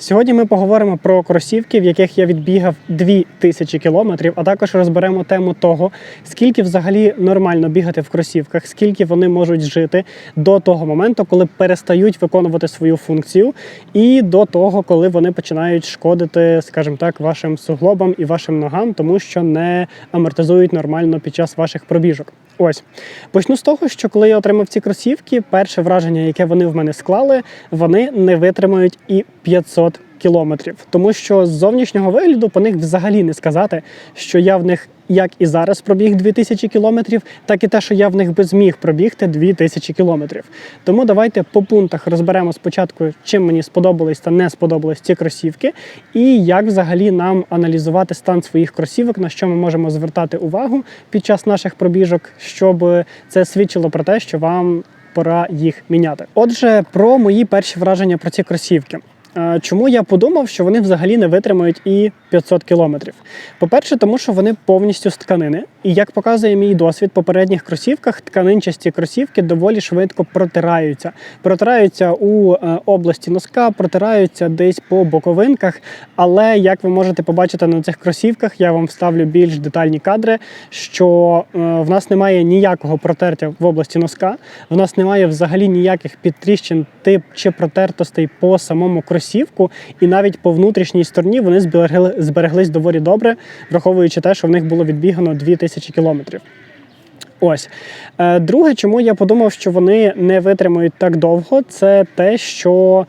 Сьогодні ми поговоримо про кросівки, в яких я відбігав 2000 кілометрів, а також розберемо тему того, скільки взагалі нормально бігати в кросівках, скільки вони можуть жити до того моменту, коли перестають виконувати свою функцію, і до того, коли вони починають шкодити, скажімо так, вашим суглобам і вашим ногам, тому що не амортизують нормально під час ваших пробіжок. Ось. Почну з того, що коли я отримав ці кросівки, перше враження, яке вони в мене склали, вони не витримають і 500 кілометрів. Тому що з зовнішнього вигляду по них взагалі не сказати, що я в них як і зараз пробіг 2000 кілометрів, так і те, що я в них би зміг пробігти 2000 кілометрів. Тому давайте по пунктах розберемо спочатку, чим мені сподобались та не сподобались ці кросівки, і як взагалі нам аналізувати стан своїх кросівок, на що ми можемо звертати увагу під час наших пробіжок, щоб це свідчило про те, що вам пора їх міняти. Отже, про мої перші враження про ці кросівки. Чому я подумав, що вони взагалі не витримають і 500 кілометрів? По-перше, тому що вони повністю з тканини, і як показує мій досвід, в попередніх кросівках тканинчасті кросівки доволі швидко протираються. Протираються у е, області носка, протираються десь по боковинках. Але як ви можете побачити на цих кросівках, я вам вставлю більш детальні кадри, що е, в нас немає ніякого протертя в області носка, в нас немає взагалі ніяких підтріщин тип чи протертостей по самому кросівку, і навіть по внутрішній стороні вони зберегли, збереглись доволі добре, враховуючи те, що в них було відбігано 2000 кілометрів. Ось Е, друге, чому я подумав, що вони не витримають так довго, це те, що,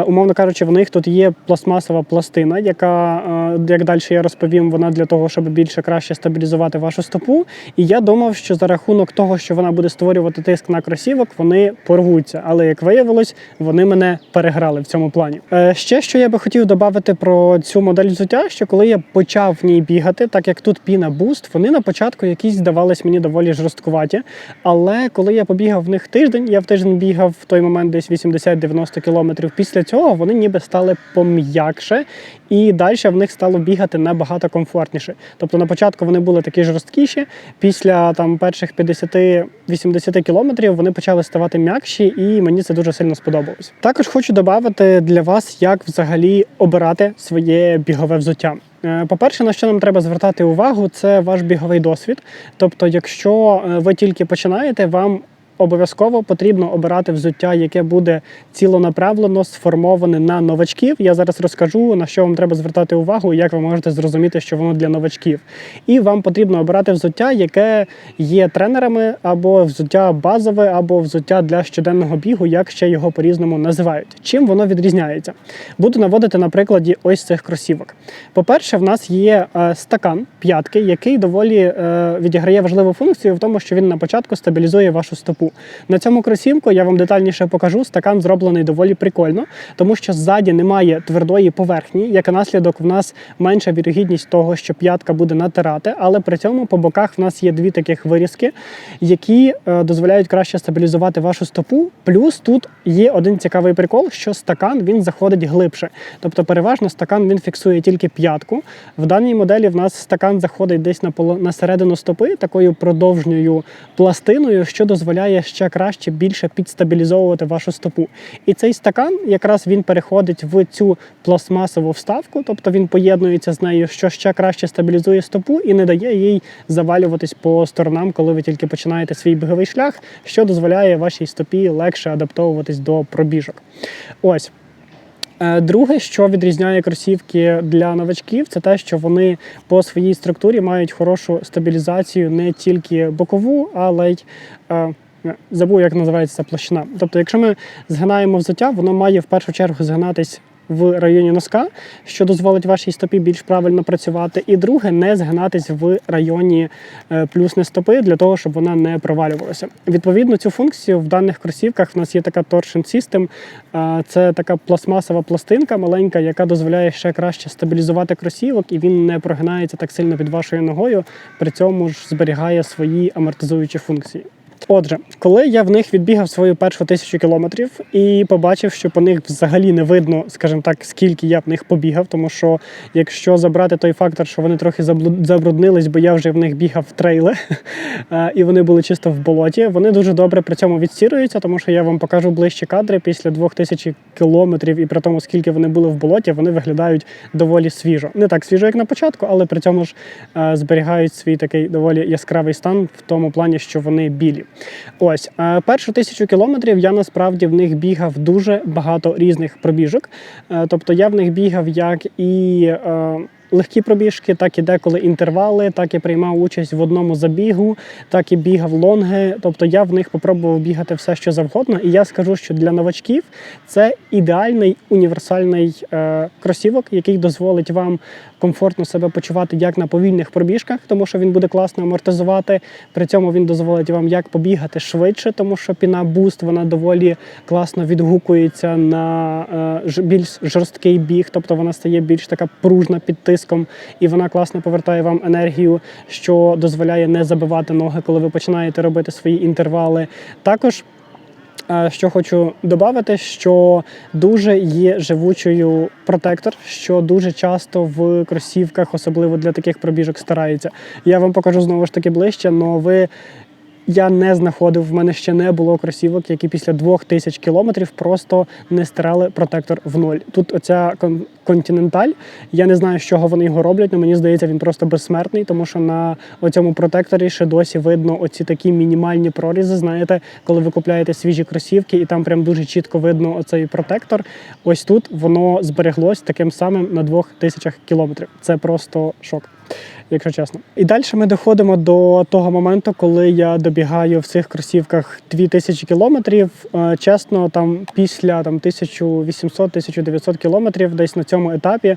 умовно кажучи, в них тут є пластмасова пластина, яка, е, як далі я розповім, вона для того, щоб більше краще стабілізувати вашу стопу. І я думав, що за рахунок того, що вона буде створювати тиск на кросівок, вони порвуться. Але як виявилось, вони мене переграли в цьому плані. Е, Ще що я би хотів додати про цю модель взуття, що коли я почав в ній бігати, так як тут піна буст, вони на початку якісь здавались мені доволі жорсткуваті. Але коли я побігав в них тиждень, я в тиждень бігав в той момент десь 80-90 кілометрів. Після цього вони ніби стали пом'якше, і далі в них стало бігати набагато комфортніше. Тобто на початку вони були такі жорсткіші, після там перших 50-80 кілометрів вони почали ставати м'якші, і мені це дуже сильно сподобалось. Також хочу додати для вас, як взагалі обирати своє бігове взуття. Е, По-перше, на що нам треба звертати увагу, це ваш біговий досвід. Тобто, якщо е, ви тільки починаєте, вам обов'язково потрібно обирати взуття, яке буде цілонаправлено сформоване на новачків. Я зараз розкажу на що вам треба звертати увагу, і як ви можете зрозуміти, що воно для новачків. І вам потрібно обирати взуття, яке є тренерами, або взуття базове, або взуття для щоденного бігу, як ще його по-різному називають. Чим воно відрізняється? Буду наводити на прикладі ось цих кросівок. По-перше, в нас є е, стакан п'ятки, який доволі е, відіграє важливу функцію в тому, що він на початку стабілізує вашу стопу. На цьому кросівку я вам детальніше покажу. Стакан зроблений доволі прикольно, тому що ззаді немає твердої поверхні, як наслідок в нас менша вірогідність того, що п'ятка буде натирати, але при цьому по боках в нас є дві таких вирізки, які е, дозволяють краще стабілізувати вашу стопу. Плюс тут є один цікавий прикол, що стакан він заходить глибше. Тобто, переважно стакан він фіксує тільки п'ятку. В даній моделі в нас стакан заходить десь на середину стопи, такою продовжньою пластиною, що дозволяє ще краще більше підстабілізовувати вашу стопу. І цей стакан якраз він переходить в цю пластмасову вставку, тобто він поєднується з нею, що ще краще стабілізує стопу і не дає їй завалюватись по сторонам, коли ви тільки починаєте свій біговий шлях, що дозволяє вашій стопі легше адаптовуватись до пробіжок. Ось. Е, Друге, що відрізняє кросівки для новачків, це те, що вони по своїй структурі мають хорошу стабілізацію не тільки бокову, але й е, забув, як називається площина. Тобто, якщо ми згинаємо взуття, воно має в першу чергу згинатись в районі носка, що дозволить вашій стопі більш правильно працювати. І друге, не згинатись в районі е, плюсне стопи для того, щоб вона не провалювалася. Відповідно, цю функцію в даних кросівках в нас є така torsion system. Це така пластмасова пластинка маленька, яка дозволяє ще краще стабілізувати кросівок, і він не прогинається так сильно під вашою ногою, при цьому ж зберігає свої амортизуючі функції. Отже, коли я в них відбігав свою першу тисячу кілометрів і побачив, що по них взагалі не видно, скажімо так, скільки я в них побігав, тому що якщо забрати той фактор, що вони трохи забруднились, бо я вже в них бігав трейли, е, і вони були чисто в болоті, вони дуже добре при цьому відстіруються, тому що я вам покажу ближчі кадри після 2000 кілометрів, і при тому, скільки вони були в болоті, вони виглядають доволі свіжо. Не так свіжо, як на початку, але при цьому ж е, зберігають свій такий доволі яскравий стан в тому плані, що вони білі. Ось е, першу тисячу кілометрів я насправді в них бігав дуже багато різних пробіжок. Е, Тобто я в них бігав як і. Легкі пробіжки, так і деколи інтервали, так і приймав участь в одному забігу, так і бігав лонги. Тобто я в них попробував бігати все, що завгодно. І я скажу, що для новачків це ідеальний універсальний е, кросівок, який дозволить вам комфортно себе почувати як на повільних пробіжках, тому що він буде класно амортизувати. При цьому він дозволить вам як побігати швидше, тому що піна буст вона доволі класно відгукується на е, більш жорсткий біг, тобто вона стає більш така пружна під тиском, і вона класно повертає вам енергію, що дозволяє не забивати ноги, коли ви починаєте робити свої інтервали. Також Е, Що хочу додати, що дуже є живучою протектор, що дуже часто в кросівках, особливо для таких пробіжок, стараються. Я вам покажу знову ж таки ближче, але ви. Я не знаходив, в мене ще не було кросівок, які після 2000 кілометрів просто не стирали протектор в ноль. Тут оця кон- континенталь, я не знаю, з чого вони його роблять, але мені здається, він просто безсмертний, тому що на оцьому протекторі ще досі видно оці такі мінімальні прорізи. Знаєте, коли ви купляєте свіжі кросівки, і там прям дуже чітко видно оцей протектор. Ось тут воно збереглось таким самим на 2000 кілометрів. Це просто шок якщо чесно. І далі ми доходимо до того моменту, коли я добігаю в цих кросівках 2000 кілометрів. Е, Чесно, там після там 1800-1900 кілометрів, десь на цьому етапі,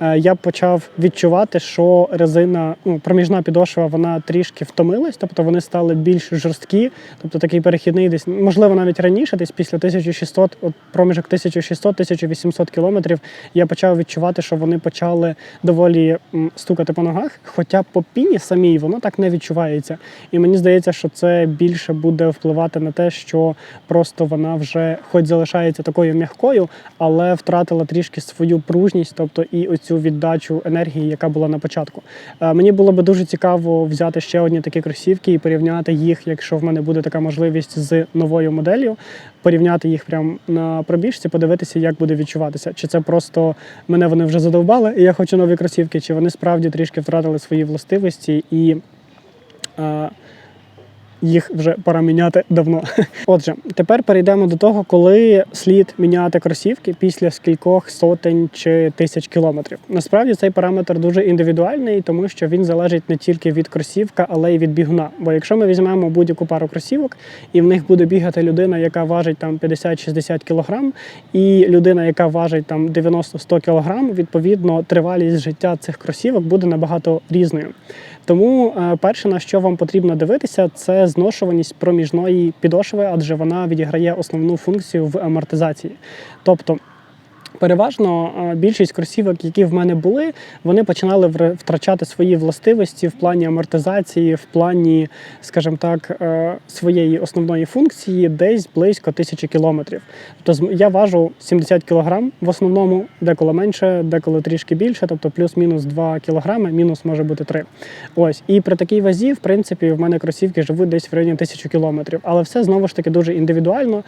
е, я почав відчувати, що резина, ну, проміжна підошва, вона трішки втомилась, тобто вони стали більш жорсткі. Тобто такий перехідний десь, можливо, навіть раніше, десь після 1600, от проміжок 1600-1800 кілометрів, я почав відчувати, що вони почали доволі стукати по ногах. Хоча по піні самій воно так не відчувається. І мені здається, що це більше буде впливати на те, що просто вона вже, хоч залишається такою м'якою, але втратила трішки свою пружність, тобто і оцю віддачу енергії, яка була на початку. Е, Мені було би дуже цікаво взяти ще одні такі кросівки і порівняти їх, якщо в мене буде така можливість з новою моделлю, порівняти їх прямо на пробіжці, подивитися, як буде відчуватися. Чи це просто мене вони вже задовбали, і я хочу нові кросівки, чи вони справді трішки втратили свої властивості і. Їх вже пора міняти давно. Отже, тепер перейдемо до того, коли слід міняти кросівки після скількох сотень чи тисяч кілометрів. Насправді цей параметр дуже індивідуальний, тому що він залежить не тільки від кросівка, але й від бігуна. Бо якщо ми візьмемо будь-яку пару кросівок, і в них буде бігати людина, яка важить там 50-60 кілограм, і людина, яка важить там 90-100 кілограм, відповідно, тривалість життя цих кросівок буде набагато різною. Тому е, перше, на що вам потрібно дивитися, це зношуваність проміжної підошви, адже вона відіграє основну функцію в амортизації. Тобто, переважно більшість кросівок, які в мене були, вони починали втрачати свої властивості в плані амортизації, в плані, скажімо так, е, своєї основної функції десь близько тисячі кілометрів. Тобто я важу 70 кілограм в основному, деколи менше, деколи трішки більше, тобто плюс-мінус 2 кілограми, мінус може бути 3. Ось. І при такій вазі, в принципі, в мене кросівки живуть десь в районі тисячі кілометрів. Але все знову ж таки дуже індивідуально.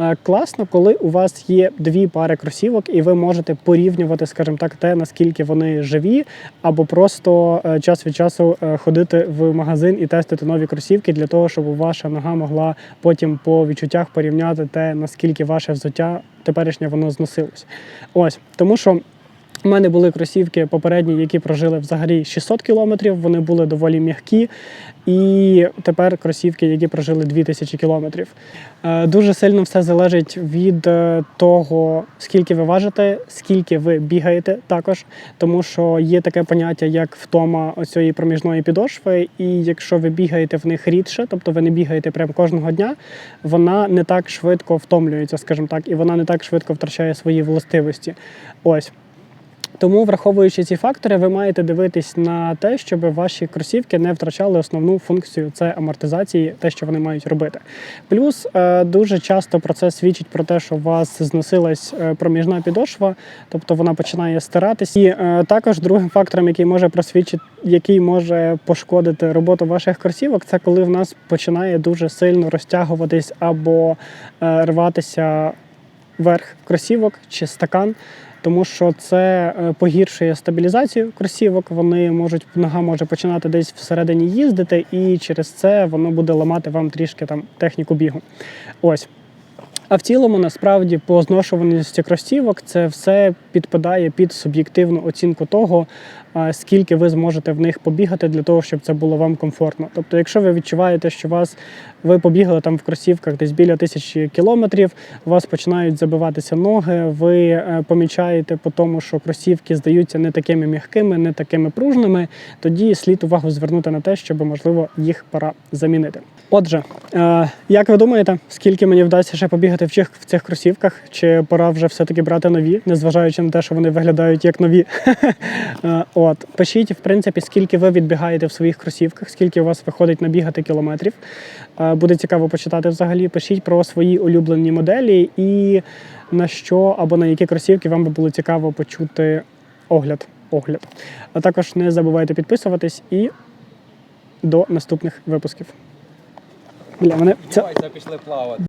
Е, Класно, коли у вас є дві пари кросівок, і ви можете порівнювати, скажімо так, те, наскільки вони живі, або просто е, час від часу е, ходити в магазин і тестити нові кросівки для того, щоб ваша нога могла потім по відчуттях порівняти те, наскільки ваше взуття теперішнє воно зносилось. Ось тому, що. У мене були кросівки попередні, які прожили взагалі 600 кілометрів. Вони були доволі м'які. І тепер кросівки, які прожили 2000 кілометрів. Е, Дуже сильно все залежить від е, того, скільки ви важите, скільки ви бігаєте також, тому що є таке поняття, як втома оцієї проміжної підошви. І якщо ви бігаєте в них рідше, тобто ви не бігаєте прямо кожного дня, вона не так швидко втомлюється, скажімо так, і вона не так швидко втрачає свої властивості. Ось. Тому, враховуючи ці фактори, ви маєте дивитись на те, щоб ваші кросівки не втрачали основну функцію це амортизації, те, що вони мають робити. Плюс е, дуже часто про це свідчить про те, що у вас зносилась е, проміжна підошва, тобто вона починає стиратись. І е, також другим фактором, який може просвідчити, який може пошкодити роботу ваших кросівок, це коли в нас починає дуже сильно розтягуватись або рватися верх кросівок чи стакан. Тому що це е, погіршує стабілізацію кросівок. Вони можуть нога може починати десь всередині їздити, і через це воно буде ламати вам трішки там техніку бігу. Ось. А в цілому, насправді, по зношуваності кросівок це все підпадає під суб'єктивну оцінку того, скільки ви зможете в них побігати для того, щоб це було вам комфортно. Тобто, якщо ви відчуваєте, що вас ви побігли там в кросівках десь біля тисячі кілометрів, у вас починають забиватися ноги, ви е, помічаєте по тому, що кросівки здаються не такими м'якими, не такими пружними, тоді слід увагу звернути на те, щоб можливо їх пора замінити. Отже, е, як ви думаєте, скільки мені вдасться ще побігати в цих, в цих кросівках? Чи пора вже все-таки брати нові, незважаючи на те, що вони виглядають як нові? От, пишіть, в принципі, скільки ви відбігаєте в своїх кросівках, скільки у вас виходить набігати кілометрів. Е, Буде цікаво почитати взагалі. Пишіть про свої улюблені моделі і на що або на які кросівки вам би було цікаво почути огляд. огляд. А також не забувайте підписуватись і до наступних випусків. Бля, мене це пішли плавати.